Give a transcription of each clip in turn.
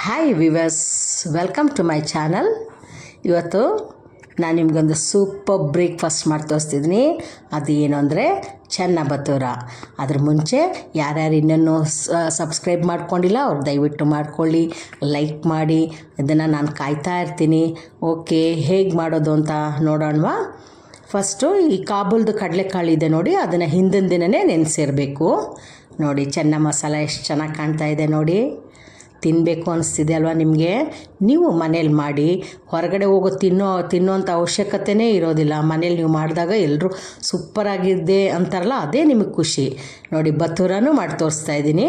Hi viewers welcome to my channel ಇವತ್ತು ನಾನು ನಿಮಗೊಂದು ಸೂಪರ್ ಬ್ರೇಕ್ಫಾಸ್ಟ್ ಮಾಡಿ ತೋರಿಸ್ತಿದ್ದೀನಿ. ಅದು ಏನು ಅಂದರೆ ಚೆನ್ನ ಬತೂರ ಅದ್ರ ಮುಂಚೆ ಯಾರ್ಯಾರು ಇನ್ನೂ ಸಬ್ಸ್ಕ್ರೈಬ್ ಮಾಡ್ಕೊಂಡಿಲ್ಲ, ಅವ್ರು ದಯವಿಟ್ಟು ಮಾಡ್ಕೊಳ್ಳಿ ಲೈಕ್ ಮಾಡಿ, ಇದನ್ನು ನಾನು ಕಾಯ್ತಾ ಇರ್ತೀನಿ. ಓಕೆ ಹೇಗೆ ಮಾಡೋದು ಅಂತ ನೋಡೋಣವಾ? ಫಸ್ಟು ಈ ಕಾಬೂಲ್ದು ಕಡಲೆಕಾಳು ಇದೆ ನೋಡಿ, ಅದನ್ನು ಹಿಂದಿನ ದಿನವೇ ನೆನೆಸಿರಬೇಕು. ನೋಡಿ ಚೆನ್ನ ಮಸಾಲ ಎಷ್ಟು ಚೆನ್ನಾಗಿ ಕಾಣ್ತಾ ಇದೆ ನೋಡಿ. ತಿನ್ನಬೇಕು ಅನಿಸ್ತಿದೆ ಅಲ್ವಾ ನಿಮಗೆ? ನೀವು ಮನೇಲಿ ಮಾಡಿ, ಹೊರಗಡೆ ಹೋಗೋ ತಿನ್ನೋ, ತಿನ್ನೋಂಥ ಅವಶ್ಯಕತೆನೇ ಇರೋದಿಲ್ಲ. ಮನೇಲಿ ನೀವು ಮಾಡಿದಾಗ ಎಲ್ಲರೂ ಸೂಪರಾಗಿದೆ ಅಂತಾರಲ್ಲ, ಅದೇ ನಿಮಗೆ ಖುಷಿ. ನೋಡಿ, ಬಥೂರನೂ ಮಾಡಿ ತೋರಿಸ್ತಾ ಇದ್ದೀನಿ.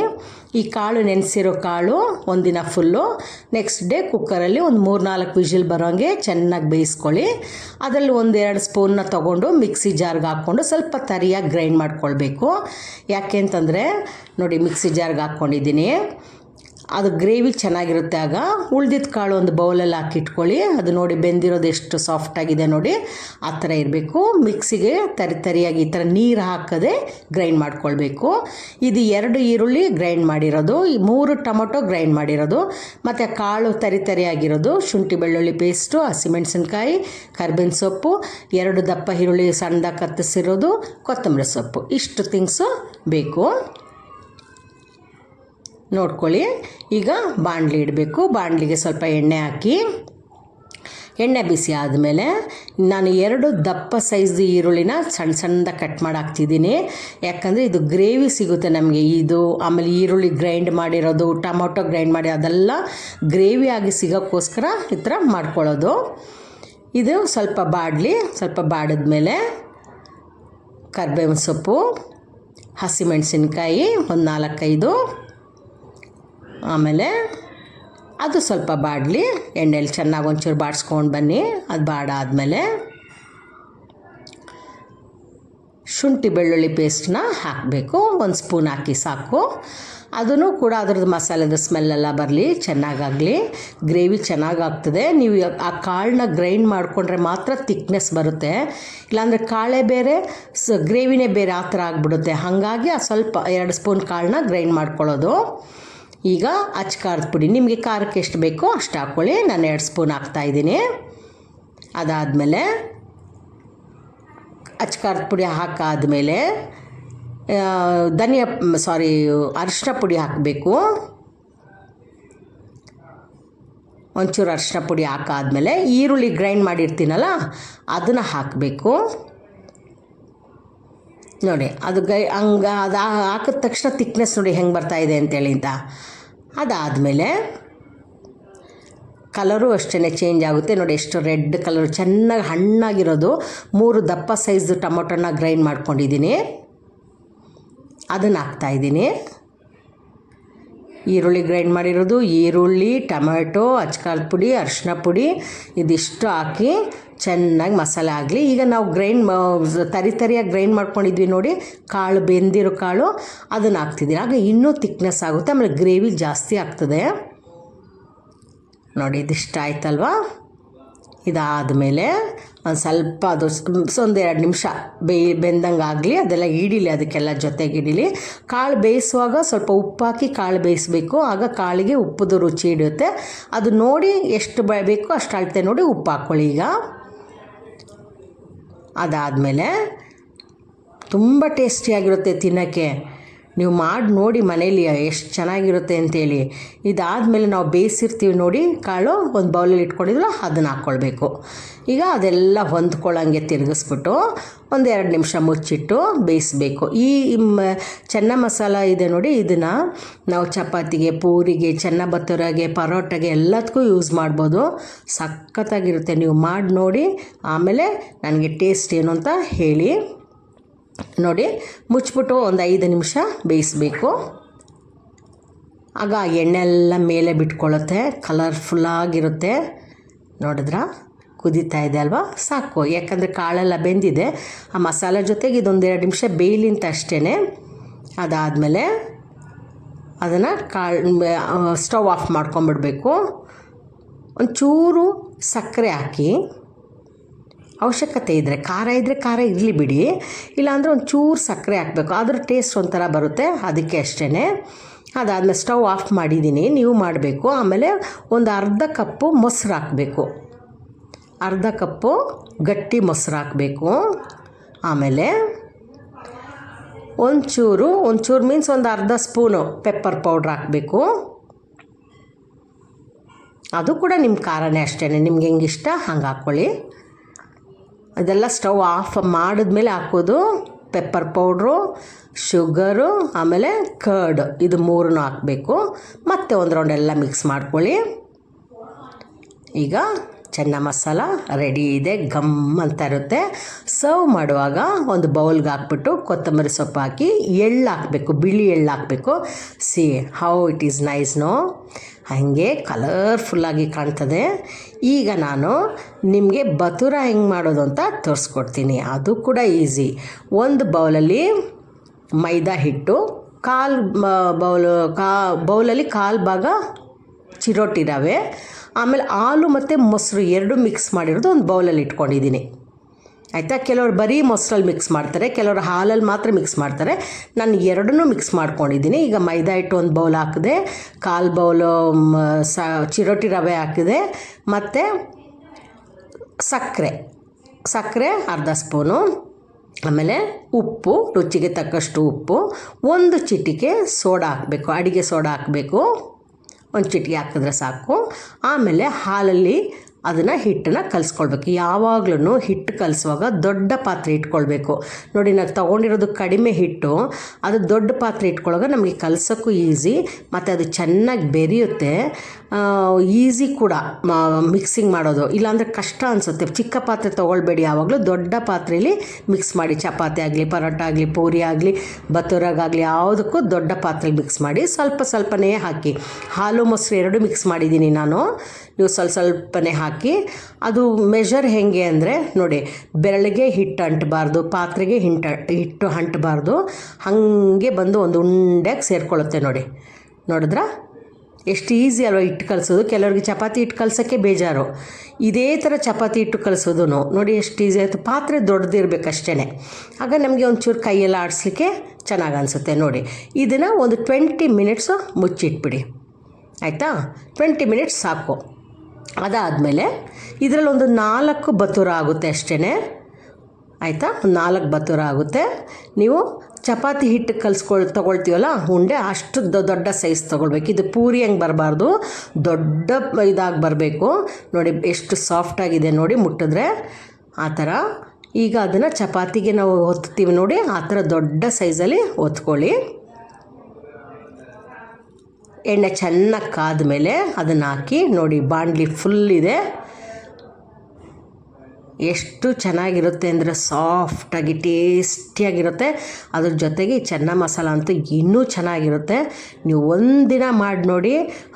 ಈ ಕಾಳು ನೆನೆಸಿರೋ ಕಾಳು ಒಂದಿನ ಫುಲ್ಲು. ನೆಕ್ಸ್ಟ್ ಡೇ ಕುಕ್ಕರಲ್ಲಿ ಒಂದು ಮೂರು ನಾಲ್ಕು ವಿಜಿಲ್ ಬರೋಂಗೆ ಚೆನ್ನಾಗಿ ಬೇಯಿಸ್ಕೊಳ್ಳಿ. ಅದರಲ್ಲಿ ಒಂದೆರಡು ಸ್ಪೂನ್ನ ತೊಗೊಂಡು ಮಿಕ್ಸಿ ಜಾರ್ಗೆ ಹಾಕ್ಕೊಂಡು ಸ್ವಲ್ಪ ತರಿಯಾಗಿ ಗ್ರೈಂಡ್ ಮಾಡ್ಕೊಳ್ಬೇಕು. ಯಾಕೆ ಅಂತಂದರೆ, ನೋಡಿ, ಮಿಕ್ಸಿ ಜಾರ್ಗೆ ಹಾಕ್ಕೊಂಡಿದ್ದೀನಿ. ಅದು ಗ್ರೇವಿ ಚೆನ್ನಾಗಿರುತ್ತೆ ಆಗ ಉಳ್ದಿದ್ದ ಕಾಳು ಒಂದು ಬೌಲಲ್ಲಿ ಹಾಕಿಟ್ಕೊಳ್ಳಿ ಅದು ನೋಡಿ ಬೆಂದಿರೋದು ಎಷ್ಟು ಸಾಫ್ಟಾಗಿದೆ ನೋಡಿ. ಆ ಥರ ಇರಬೇಕು. ಮಿಕ್ಸಿಗೆ ತರಿ ತರಿಯಾಗಿ ಈ ಥರ ನೀರು ಹಾಕದೆ ಗ್ರೈಂಡ್ ಮಾಡ್ಕೊಳ್ಬೇಕು. ಇದು ಎರಡು ಈರುಳ್ಳಿ ಗ್ರೈಂಡ್ ಮಾಡಿರೋದು. ಈ ಮೂರು ಟೊಮೊಟೊ ಗ್ರೈಂಡ್ ಮಾಡಿರೋದು. ಮತ್ತು ಕಾಳು ತರಿ ತರಿಯಾಗಿರೋದು. ಶುಂಠಿ ಬೆಳ್ಳುಳ್ಳಿ ಪೇಸ್ಟು ಹಸಿಮೆಣಸಿನ್ಕಾಯಿ ಕರ್ಬೇವಿನ ಸೊಪ್ಪು, ಎರಡು ದಪ್ಪ ಈರುಳ್ಳಿ ಸಣ್ಣದಾಗಿ ಕತ್ತರಿಸಿರೋದು, ಕೊತ್ತಂಬರಿ ಸೊಪ್ಪು. ಇಷ್ಟು ಥಿಂಗ್ಸು ಬೇಕು. ನೋಡ್ಕೊಳ್ಳಿ. ಈಗ ಬಾಣಲಿ ಇಡಬೇಕು. ಬಾಣಲಿಗೆ ಸ್ವಲ್ಪ ಎಣ್ಣೆ ಹಾಕಿ, ಎಣ್ಣೆ ಬಿಸಿ ಆದಮೇಲೆ ನಾನು ಎರಡು ದಪ್ಪ ಸೈಜ್ ಈರುಳ್ಳಿನ ಸಣ್ಣ ಸಣ್ಣದಾಗಿ ಕಟ್ ಮಾಡಿ ಹಾಕ್ತಿದ್ದೀನಿ. ಯಾಕಂದರೆ ಇದು ಗ್ರೇವಿ ಸಿಗುತ್ತೆ ನಮಗೆ. ಇದು ಆಮೇಲೆ ಈರುಳ್ಳಿ ಗ್ರೈಂಡ್ ಮಾಡಿರೋದು, ಟೊಮೊಟೊ ಗ್ರೈಂಡ್ ಮಾಡಿ, ಅದೆಲ್ಲ ಗ್ರೇವಿ ಆಗಿ ಸಿಗೋಕ್ಕೋಸ್ಕರ ಈ ಥರ ಮಾಡ್ಕೊಳ್ಳೋದು. ಇದು ಸ್ವಲ್ಪ ಬಾಡಲಿ, ಸ್ವಲ್ಪ ಬಾಡಿದ್ಮೇಲೆ ಕರ್ಬೇವಿನ ಸೊಪ್ಪು, ಹಸಿಮೆಣಸಿನ್ಕಾಯಿ, ಒಂದು ನಾಲ್ಕೈದು ಆಮೇಲೆ ಅದು ಸ್ವಲ್ಪ ಬಾಡಲಿ, ಎಣ್ಣೆಲಿ ಚೆನ್ನಾಗಿ ಒಂಚೂರು ಬಾಡಿಸ್ಕೊಂಡು ಬನ್ನಿ. ಅದು ಬಾಡಾದಮೇಲೆ ಶುಂಠಿ ಬೆಳ್ಳುಳ್ಳಿ ಪೇಸ್ಟ್ನ ಹಾಕಬೇಕು. ಒಂದು ಸ್ಪೂನ್ ಹಾಕಿ ಸಾಕು. ಅದನ್ನು ಕೂಡ ಅದ್ರದ್ದು ಮಸಾಲೆದು ಸ್ಮೆಲ್ಲೆಲ್ಲ ಬರಲಿ, ಚೆನ್ನಾಗಾಗಲಿ. ಗ್ರೇವಿ ಚೆನ್ನಾಗಾಗ್ತದೆ. ನೀವು ಆ ಕಾಳನ್ನ ಗ್ರೈಂಡ್ ಮಾಡಿಕೊಂಡ್ರೆ ಮಾತ್ರ ತಿಕ್ನೆಸ್ ಬರುತ್ತೆ. ಇಲ್ಲಾಂದರೆ ಕಾಳೆ ಬೇರೆ, ಸ ಗ್ರೇವಿನೇ ಬೇರೆ ಆ ಥರ ಆಗಿಬಿಡುತ್ತೆ. ಹಾಗಾಗಿ ಆ ಸ್ವಲ್ಪ ಎರಡು ಸ್ಪೂನ್ ಕಾಳನ್ನ ಗ್ರೈಂಡ್ ಮಾಡ್ಕೊಳ್ಳೋದು. ಈಗ ಅಚ್ಚ ಖಾರದ ಪುಡಿ. ನಿಮಗೆ ಖಾರಕ್ಕೆ ಎಷ್ಟು ಬೇಕೋ ಅಷ್ಟು ಹಾಕ್ಕೊಳ್ಳಿ. ನಾನು ಎರಡು ಸ್ಪೂನ್ ಹಾಕ್ತಾಯಿದ್ದೀನಿ ಅದಾದಮೇಲೆ ಅಚ್ಚ ಖಾರದ ಪುಡಿ ಹಾಕಾದಮೇಲೆ ಧನಿಯಾ, ಸಾರಿ ಅರಿಶಿನ ಪುಡಿ ಹಾಕಬೇಕು. ಒಂಚೂರು ಅರಿಶಿನ ಪುಡಿ ಹಾಕಾದ್ಮೇಲೆ ಈರುಳ್ಳಿ ಗ್ರೈಂಡ್ ಮಾಡಿರ್ತೀನಲ್ಲ, ಅದನ್ನು ಹಾಕಬೇಕು. ನೋಡಿ, ಅದು ಗೈ, ಹಂಗೆ ಅದು ಹಾಕಿದ ತಕ್ಷಣ ತಿಕ್ನೆಸ್ ನೋಡಿ ಹೆಂಗೆ ಬರ್ತಾಯಿದೆ ಅಂತೇಳಿ ಅಂತ. ಅದಾದಮೇಲೆ ಕಲರು ಅಷ್ಟೇ ಚೇಂಜ್ ಆಗುತ್ತೆ. ನೋಡಿ, ಎಷ್ಟು ರೆಡ್ ಕಲರ್ ಚೆನ್ನಾಗಿ ಹಣ್ಣಾಗಿರೋದು. ಮೂರು ದಪ್ಪ ಸೈಜ್ದು ಟೊಮೊಟೊನ ಗ್ರೈಂಡ್ ಮಾಡ್ಕೊಂಡಿದ್ದೀನಿ. ಅದನ್ನು ಹಾಕ್ತಾಯಿದ್ದೀನಿ ಈರುಳ್ಳಿ ಗ್ರೈಂಡ್ ಮಾಡಿರೋದು, ಈರುಳ್ಳಿ, ಟೊಮೆಟೊ ಅಚ್ಕಾರದ ಪುಡಿ ಅರಿಶಿನ ಪುಡಿ, ಇದಿಷ್ಟು ಹಾಕಿ ಚೆನ್ನಾಗಿ ಮಸಾಲೆ ಆಗಲಿ. ಈಗ ನಾವು ಗ್ರೈಂಡ್ ತರಿ ತರಿಯಾಗಿ ಗ್ರೈಂಡ್ ಮಾಡ್ಕೊಂಡಿದ್ವಿ ನೋಡಿ, ಕಾಳು, ಬೆಂದಿರೋ ಕಾಳು, ಅದನ್ನು ಹಾಕ್ತಿದ್ದೀನಿ ಆಗ ಇನ್ನೂ ತಿಕ್ನೆಸ್ ಆಗುತ್ತೆ, ಆಮೇಲೆ ಗ್ರೇವಿ ಜಾಸ್ತಿ ಆಗ್ತದೆ. ನೋಡಿ, ಇದಿಷ್ಟ ಆಯ್ತಲ್ವಾ? ಇದಾದಮೇಲೆ ಒಂದು ಸ್ವಲ್ಪ ಅದು ಒಂದು ಎರಡು ನಿಮಿಷ ಬೇಯ್ ಬೆಂದಂಗೆ ಆಗಲಿ, ಅದೆಲ್ಲ ಹಿಡೀಲಿ ಅದಕ್ಕೆಲ್ಲ ಜೊತೆಗೆ ಹಿಡೀಲಿ ಕಾಳು ಬೇಯಿಸುವಾಗ ಸ್ವಲ್ಪ ಉಪ್ಪು ಹಾಕಿ ಕಾಳು ಬೇಯಿಸಬೇಕು. ಆಗ ಕಾಳಿಗೆ ಉಪ್ಪುದು ರುಚಿ ಹಿಡಿಯುತ್ತೆ. ಅದು ನೋಡಿ ಎಷ್ಟು ಬೇಕು ಅಷ್ಟು ಅಳತೆ ನೋಡಿ ಉಪ್ಪು ಹಾಕ್ಕೊಳ್ಳಿ ಈಗ. ಅದಾದಮೇಲೆ ತುಂಬ ಟೇಸ್ಟಿಯಾಗಿರುತ್ತೆ ತಿನ್ನೋಕ್ಕೆ. ನೀವು ಮಾಡಿ ನೋಡಿ ಮನೇಲಿ, ಎಷ್ಟು ಚೆನ್ನಾಗಿರುತ್ತೆ ಅಂತೇಳಿ. ಇದಾದಮೇಲೆ ನಾವು ಬೇಯಿಸಿರ್ತೀವಿ ನೋಡಿ, ಕಾಳು ಒಂದು ಬೌಲಲ್ಲಿ ಇಟ್ಕೊಂಡಿದ್ವಲ್ಲ ಅದನ್ನು ಹಾಕ್ಕೊಳ್ಬೇಕು ಈಗ ಅದೆಲ್ಲ ಹೊಂದ್ಕೊಳ್ಳೋಂಗೆ ತಿರುಗಿಸ್ಬಿಟ್ಟು ಒಂದು ಎರಡು ನಿಮಿಷ ಮುಚ್ಚಿಟ್ಟು ಬೇಯಿಸಬೇಕು. ಈ ಚೆನ್ನ ಮಸಾಲ ಇದೆ ನೋಡಿ, ಇದನ್ನು ನಾವು ಚಪಾತಿಗೆ, ಪೂರಿಗೆ, ಚೆನ್ನ ಬತ್ತೂರಾಗೆ, ಪರೋಟಗೆ ಎಲ್ಲದಕ್ಕೂ ಯೂಸ್ ಮಾಡ್ಬೋದು. ಸಖತ್ತಾಗಿರುತ್ತೆ, ನೀವು ಮಾಡಿ ನೋಡಿ, ಆಮೇಲೆ ನನಗೆ ಟೇಸ್ಟ್ ಏನು ಅಂತ ಹೇಳಿ. ನೋಡಿ, ಮುಚ್ಚಿಬಿಟ್ಟು ಒಂದು ಐದು ನಿಮಿಷ ಬೇಯಿಸಬೇಕು. ಆಗ ಎಣ್ಣೆ ಎಲ್ಲ ಮೇಲೆ ಬಿಟ್ಕೊಳ್ಳುತ್ತೆ ಕಲರ್ಫುಲ್ಲಾಗಿರುತ್ತೆ ನೋಡಿದ್ರ? ಕುದೀತಾ ಇದೆ ಅಲ್ವಾ? ಸಾಕು. ಯಾಕಂದರೆ ಕಾಳೆಲ್ಲ ಬೆಂದಿದೆ. ಆ ಮಸಾಲೆ ಜೊತೆಗೆ ಇದೊಂದೆರಡು ನಿಮಿಷ ಬೇಯ್ಲಿಂತ ಅಷ್ಟೇ ಅದಾದಮೇಲೆ ಅದನ್ನು ಕಾಳು ಸ್ಟವ್ ಆಫ್ ಮಾಡ್ಕೊಂಬಿಡ್ಬೇಕು. ಒಂಚೂರು ಸಕ್ಕರೆ ಹಾಕಿ ಅವಶ್ಯಕತೆ ಇದ್ದರೆ ಖಾರ ಇದ್ದರೆ ಖಾರ ಇರಲಿ ಬಿಡಿ. ಇಲ್ಲಾಂದರೆ ಒಂದು ಚೂರು ಸಕ್ಕರೆ ಹಾಕಬೇಕು. ಅದರ ಟೇಸ್ಟ್ ಒಂಥರ ಬರುತ್ತೆ, ಅದಕ್ಕೆ ಅಷ್ಟೇ ಅದಾದಮೇಲೆ ಸ್ಟವ್ ಆಫ್ ಮಾಡಿದ್ದೀನಿ ನೀವು ಮಾಡಬೇಕು. ಆಮೇಲೆ ಒಂದು ಅರ್ಧ ಕಪ್ಪು ಮೊಸರು ಹಾಕಬೇಕು. ಅರ್ಧ ಕಪ್ಪು ಗಟ್ಟಿ ಮೊಸರು ಹಾಕಬೇಕು. ಆಮೇಲೆ ಒಂಚೂರು ಒಂಚೂರು ಮೀನ್ಸ್ ಒಂದು ಅರ್ಧ ಸ್ಪೂನು ಪೆಪ್ಪರ್ ಪೌಡ್ರ್ ಹಾಕಬೇಕು. ಅದು ಕೂಡ ನಿಮ್ಮ ಖಾರನೇ ಅಷ್ಟೇ ನಿಮ್ಗೆ ಹೆಂಗೆ ಇಷ್ಟ, ಹಂಗೆ ಹಾಕ್ಕೊಳ್ಳಿ ಅದೆಲ್ಲ ಸ್ಟವ್ ಆಫ್ ಮಾಡಿದ್ಮೇಲೆ ಹಾಕೋದು ಪೆಪ್ಪರ್ ಪೌಡ್ರು, ಶುಗರು, ಆಮೇಲೆ ಕರ್ಡ್. ಇದು ಮೂರನ್ನು ಹಾಕಬೇಕು. ಮತ್ತೆ ಒಂದು ರೌಂಡ್ ಎಲ್ಲ ಮಿಕ್ಸ್ ಮಾಡ್ಕೊಳ್ಳಿ. ಈಗ ಚೆನ್ನ ಮಸಾಲ ರೆಡಿ ಇದೆ ಗಮ್ ಅಂತ ಇರುತ್ತೆ. ಸರ್ವ್ ಮಾಡುವಾಗ ಒಂದು ಬೌಲ್ಗೆ ಹಾಕ್ಬಿಟ್ಟು ಕೊತ್ತಂಬರಿ ಸೊಪ್ಪು ಹಾಕಿ ಎಳ್ಳು ಹಾಕಬೇಕು, ಬಿಳಿ ಎಳ್ಳು ಹಾಕಬೇಕು. See how it is nice no ಹಾಗೆ ಕಲರ್ಫುಲ್ಲಾಗಿ ಕಾಣ್ತದೆ. ಈಗ ನಾನು ನಿಮಗೆ ಬತುರ ಹೆಂಗೆ ಮಾಡೋದು ಅಂತ ತೋರಿಸ್ಕೊಡ್ತೀನಿ. ಅದು ಕೂಡ ಈಸಿ ಒಂದು ಬೌಲಲ್ಲಿ ಮೈದಾ ಹಿಟ್ಟು, ಕಾಲು ಬೌಲು ಕಾ ಬೌಲಲ್ಲಿ ಕಾಲು ಭಾಗ ಚಿರೋಟಿ ರವೆ ಆಮೇಲೆ ಹಾಲು ಮತ್ತು ಮೊಸರು ಎರಡು ಮಿಕ್ಸ್ ಮಾಡಿರೋದು ಒಂದು ಬೌಲಲ್ಲಿ ಇಟ್ಕೊಂಡಿದ್ದೀನಿ. ಆಯಿತಾ? ಕೆಲವರು ಬರೀ ಮೊಸರಲ್ಲಿ ಮಿಕ್ಸ್ ಮಾಡ್ತಾರೆ, ಕೆಲವರು ಹಾಲಲ್ಲಿ ಮಾತ್ರ ಮಿಕ್ಸ್ ಮಾಡ್ತಾರೆ. ನಾನು ಎರಡನ್ನೂ ಮಿಕ್ಸ್ ಮಾಡ್ಕೊಂಡಿದ್ದೀನಿ. ಈಗ ಮೈದಾ ಹಿಟ್ಟು ಒಂದು ಬೌಲ್ ಹಾಕಿದೆ, ಕಾಲು ಬೌಲು ಸ, ಚಿರೋಟಿ ರವೆ ಹಾಕಿದೆ, ಮತ್ತು ಸಕ್ಕರೆ. ಸಕ್ಕರೆ, ಅರ್ಧ ಸ್ಪೂನು, ಆಮೇಲೆ ಉಪ್ಪು, ರುಚಿಗೆ ತಕ್ಕಷ್ಟು ಉಪ್ಪು, ಒಂದು ಚಿಟಿಕೆ ಸೋಡಾ ಹಾಕಬೇಕು, ಅಡಿಗೆ ಸೋಡಾ ಹಾಕಬೇಕು. ಒಂದು ಚಿಟಿಕೆ ಹಾಕಿದ್ರೆ ಸಾಕು. ಆಮೇಲೆ ಹಾಲಲ್ಲಿ ಅದನ್ನು ಹಿಟ್ಟನ್ನು ಕಲಿಸ್ಕೊಳ್ಬೇಕು. ಯಾವಾಗ್ಲೂ ಹಿಟ್ಟು ಕಲಿಸುವಾಗ ದೊಡ್ಡ ಪಾತ್ರೆ ಇಟ್ಕೊಳ್ಬೇಕು. ನೋಡಿ ನಾವು ತೊಗೊಂಡಿರೋದು ಕಡಿಮೆ ಹಿಟ್ಟು. ಅದು ದೊಡ್ಡ ಪಾತ್ರೆ ಇಟ್ಕೊಳ್ಳೋವಾಗ ನಮಗೆ ಕಲಸೋಕ್ಕೂ ಈಸಿ, ಮತ್ತು ಅದು ಚೆನ್ನಾಗಿ ಬೆರೆಯುತ್ತೆ. ಈಸಿ ಕೂಡ ಮಿಕ್ಸಿಂಗ್ ಮಾಡೋದು. ಇಲ್ಲಾಂದರೆ ಕಷ್ಟ ಅನಿಸುತ್ತೆ. ಚಿಕ್ಕ ಪಾತ್ರೆ ತೊಗೊಳ್ಬೇಡಿ ಯಾವಾಗಲೂ. ದೊಡ್ಡ ಪಾತ್ರೆಯಲ್ಲಿ ಮಿಕ್ಸ್ ಮಾಡಿ. ಚಪಾತಿ ಆಗಲಿ, ಪರೋಟ ಆಗಲಿ, ಪೂರಿ ಆಗಲಿ ಬತ್ತೂರಾಗಲಿ ಯಾವುದಕ್ಕೂ ದೊಡ್ಡ ಪಾತ್ರೆಲಿ ಮಿಕ್ಸ್ ಮಾಡಿ ಸ್ವಲ್ಪ ಸ್ವಲ್ಪನೇ ಹಾಕಿ. ಹಾಲು ಮೊಸರು ಎರಡು ಮಿಕ್ಸ್ ಮಾಡಿದ್ದೀನಿ ನಾನು. ನೀವು ಸ್ವಲ್ಪ ಸ್ವಲ್ಪನೇ ಹಾಕಿ, ಅದು ಮೆಷರ್ ಹೇಗೆ ಅಂದರೆ ನೋಡಿ, ಬೆರಳಿಗೆ ಹಿಟ್ಟು ಅಂಟಬಾರ್ದು, ಪಾತ್ರೆಗೆ ಹಿಂಟ, ಹಿಟ್ಟು ಅಂಟಬಾರ್ದು, ಹಾಗೆ ಬಂದು ಒಂದು ಉಂಡೆಗೆ ಸೇರಿಕೊಳ್ಳುತ್ತೆ ನೋಡಿ. ನೋಡಿದ್ರಾ? ಎಷ್ಟು ಈಸಿ ಅಲ್ವಾ ಹಿಟ್ಟು ಕಲಿಸೋದು. ಕೆಲವರಿಗೆ ಚಪಾತಿ ಹಿಟ್ಟು ಕಲಿಸೋಕ್ಕೆ ಬೇಜಾರು. ಇದೇ ಥರ ಚಪಾತಿ ಹಿಟ್ಟು ಕಲಿಸೋದು ನೋಡಿ ಎಷ್ಟು ಈಸಿ ಆಯಿತು. ಪಾತ್ರೆ ದೊಡ್ಡದಿರಬೇಕಷ್ಟೇ ಆಗ ನಮಗೆ ಒಂಚೂರು ಕೈಯೆಲ್ಲ ಆಡಿಸ್ಲಿಕ್ಕೆ ಚೆನ್ನಾಗಿ ಅನಿಸುತ್ತೆ ನೋಡಿ. ಇದನ್ನು ಒಂದು ಟ್ವೆಂಟಿ ಮಿನಿಟ್ಸು ಮುಚ್ಚಿಟ್ಬಿಡಿ. ಆಯಿತಾ? ಟ್ವೆಂಟಿ ಮಿನಿಟ್ಸ್ ಸಾಕು. ಅದಾದಮೇಲೆ ಇದರಲ್ಲಿ ಒಂದು ನಾಲ್ಕು ಬತ್ತೂರ ಆಗುತ್ತೆ ಅಷ್ಟೇ ಆಯಿತಾ? ನಾಲ್ಕು ಬತ್ತೂರ ಆಗುತ್ತೆ. ನೀವು ಚಪಾತಿ ಹಿಟ್ಟು ಕಲ್ಸ್ಕೊಳ್, ತೊಗೊಳ್ತೀವಲ್ಲ ಉಂಡೆ, ಅಷ್ಟು ದೊಡ್ಡ ಸೈಜ್ ತೊಗೊಳ್ಬೇಕು. ಇದು ಪೂರಿ ಹಂಗೆ ಬರಬಾರ್ದು. ದೊಡ್ಡ ಇದಾಗಿ ಬರಬೇಕು. ನೋಡಿ, ಎಷ್ಟು ಸಾಫ್ಟಾಗಿದೆ ನೋಡಿ ಮುಟ್ಟಿದ್ರೆ. ಆ ಥರ. ಈಗ ಅದನ್ನು ಚಪಾತಿಗೆ ನಾವು ಒತ್ತೀವಿ ನೋಡಿ, ಆ ಥರ ದೊಡ್ಡ ಸೈಜಲ್ಲಿ ಒತ್ಕೊಳ್ಳಿ. ಎಣ್ಣೆ ಚೆನ್ನಾಗಿ ಕಾದ್ಮೇಲೆ ಅದನ್ನು ಹಾಕಿ ನೋಡಿ ಬಾಣಲಿ ಫುಲ್ ಇದೆ. ಎಷ್ಟು ಚೆನ್ನಾಗಿರುತ್ತೆ ಅಂದರೆ ಸಾಫ್ಟಾಗಿ ಟೇಸ್ಟಿಯಾಗಿರುತ್ತೆ ಅದ್ರ ಜೊತೆಗೆ ಚೆನ್ನ ಮಸಾಲ ಅಂತೂ ಇನ್ನೂ ಚೆನ್ನಾಗಿರುತ್ತೆ. ನೀವು ಒಂದಿನ ಮಾಡಿ ನೋಡಿ,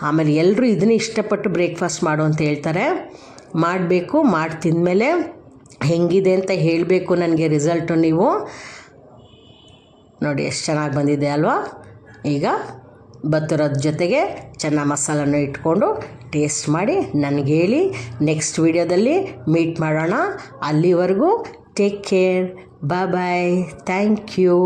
ಆಮೇಲೆ ಎಲ್ಲರೂ ಇದನ್ನೇ ಇಷ್ಟಪಟ್ಟು ಬ್ರೇಕ್ಫಾಸ್ಟ್ ಮಾಡು ಅಂತ ಹೇಳ್ತಾರೆ. ಮಾಡಬೇಕು, ಮಾಡಿ ತಿಂದಮೇಲೆ ಹೆಂಗಿದೆ ಅಂತ ಹೇಳಬೇಕು ನನಗೆ ರಿಸಲ್ಟು ನೀವು. ನೋಡಿ, ಎಷ್ಟು ಚೆನ್ನಾಗಿ ಬಂದಿದೆ ಅಲ್ವಾ? ಈಗ ಬತ್ತರದ ಜೊತೆಗೆ ಚೆನ್ನಾಗಿ ಮಸಾಲನ ಇಟ್ಕೊಂಡು ಟೇಸ್ಟ್ ಮಾಡಿ ನನಗೆ ಹೇಳಿ ನೆಕ್ಸ್ಟ್ ವಿಡಿಯೋದಲ್ಲಿ ಮೀಟ್ ಮಾಡೋಣ. ಅಲ್ಲಿವರೆಗೂ take care bye bye thank you